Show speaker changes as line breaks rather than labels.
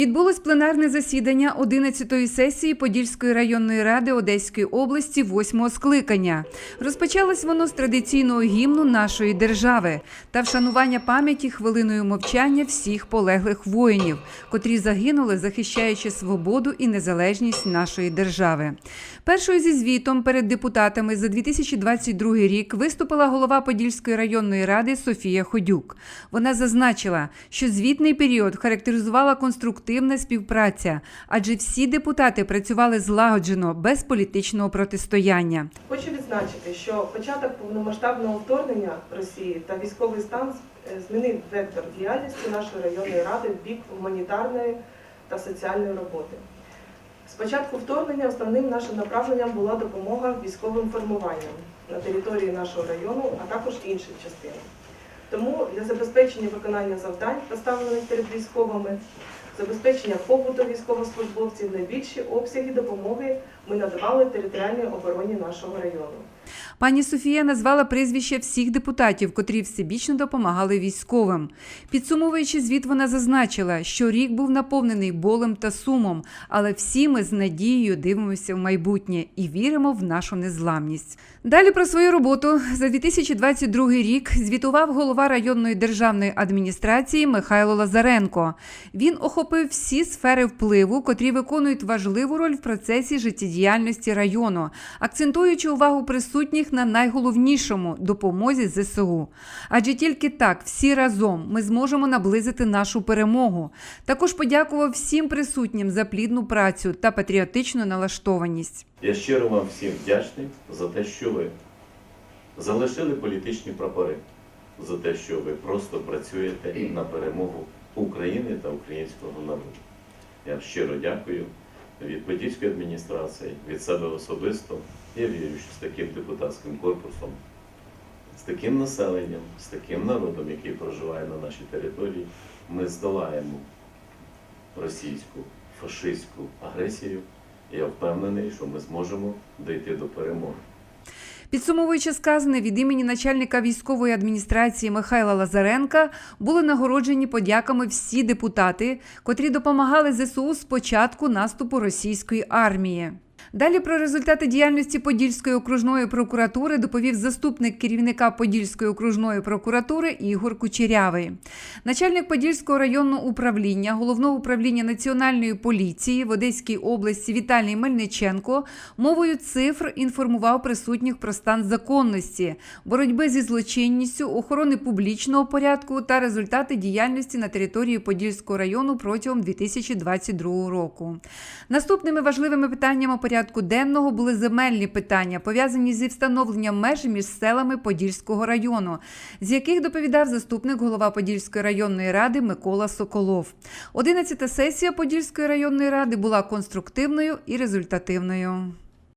Відбулось пленарне засідання 11-ї сесії Подільської районної ради Одеської області 8-го скликання. Розпочалось воно з традиційного гімну нашої держави та вшанування пам'яті хвилиною мовчання всіх полеглих воїнів, котрі загинули, захищаючи свободу і незалежність нашої держави. Першою зі звітом перед депутатами за 2022 рік виступила голова Подільської районної ради Софія Ходюк. Вона зазначила, що звітний період характеризувала конструктивна співпраця, адже всі депутати працювали злагоджено, без політичного протистояння.
Хочу відзначити, що початок повномасштабного вторгнення Росії та військовий стан е, змінив вектор діяльності нашої районної ради в бік гуманітарної та соціальної роботи. З початку вторгнення основним нашим направленням була допомога військовим формуванням на території нашого району, а також інших частин. Тому для забезпечення виконання завдань, поставлених перед військовими, забезпечення побуту військовослужбовців, найбільші обсяги допомоги ми надавали територіальній обороні нашого району.
Пані Софія назвала прізвища всіх депутатів, котрі всебічно допомагали військовим. Підсумовуючи звіт, вона зазначила, що рік був наповнений болем та сумом, але всі ми з надією дивимося в майбутнє і віримо в нашу незламність. Далі про свою роботу за 2022 рік звітував голова районної державної адміністрації Михайло Лазаренко. Він охопив всі сфери впливу, котрі виконують важливу роль в процесі життєдіяльності району, акцентуючи увагу присутніх на найголовнішому допомозі ЗСУ. Адже тільки так, всі разом, ми зможемо наблизити нашу перемогу. Також подякував всім присутнім за плідну працю та патріотичну налаштованість.
Я щиро вам всім вдячний за те, що ви залишили політичні прапори, за те, що ви просто працюєте на перемогу України та українського народу. Я щиро дякую від Подільської адміністрації, від себе особисто. Я вірю, що з таким депутатським корпусом, з таким населенням, з таким народом, який проживає на нашій території, ми здолаємо російську фашистську агресію. Я впевнений, що ми зможемо дійти до перемоги.
Підсумовуючи сказане від імені начальника військової адміністрації Михайла Лазаренка, були нагороджені подяками всі депутати, котрі допомагали ЗСУ з початку наступу російської армії. Далі про результати діяльності Подільської окружної прокуратури доповів заступник керівника Подільської окружної прокуратури Ігор Кучерявий. Начальник Подільського районного управління головного управління національної поліції в Одеській області Віталій Мельниченко мовою цифр інформував присутніх про стан законності, боротьби зі злочинністю, охорони публічного порядку та результати діяльності на території Подільського району протягом 2022 року. Наступними важливими питаннями порядку денного були земельні питання, пов'язані зі встановленням меж між селами Подільського району, з яких доповідав заступник голова Подільської районної ради Микола Соколов. 11-та сесія Подільської районної ради була конструктивною і результативною.